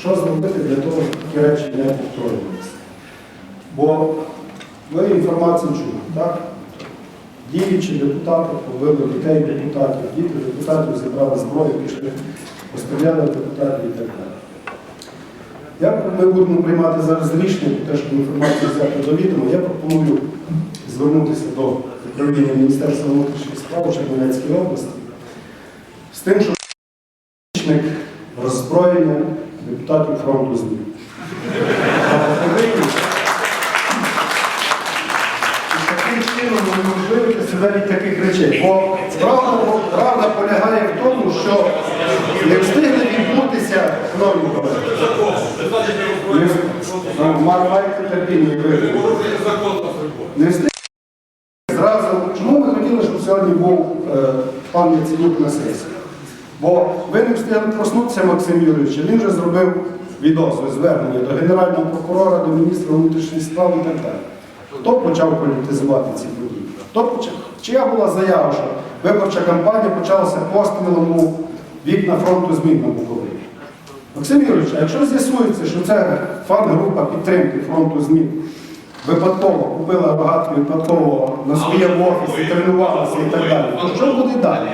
що зробити для того, щоб такі речі не повторювалися. Бо ви інформацію чули, так? Діючі депутати побили дітей депутатів, діти депутатів зібрали зброю, пішли, постріляли депутатів і так далі. Як ми будемо приймати зараз рішення, про те, щоб інформацію взяти до відома, я пропоную звернутися до управління Міністерства внутрішніх справ Чернівецької області з тим, що роззброєння депутатів фронту змін. І таким чином унеможливити себе від таких речей. Бо правда, правда полягає в тому, що не встигли відбутися, шановні колеги, майте терпіння, ви- не встигли зразу. Чому ми хотіли, щоб сьогодні був е, пан Яценюк на сесії? Бо ви не встигли проснутися, Максим Юрійович, він вже зробив відозву, звернення до Генерального прокурора, до міністра внутрішніх справ і так далі. Хто почав політизувати ці події? Хто почав? Чия була заява, що виборча кампанія почалася пострілом у вікна фронту змін на Буковині? Максим Юрійович, а якщо з'ясується, що це фан-група підтримки фронту змін випадково купила багато випадково на своєму офісі, тренувалася і так далі, то що буде далі?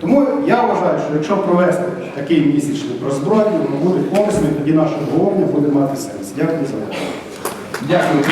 Тому я вважаю, що якщо провести такий місячний роззброєння, воно буде корисно, і тоді наше обговорення буде мати сенс. Дякую за увагу. Дякую.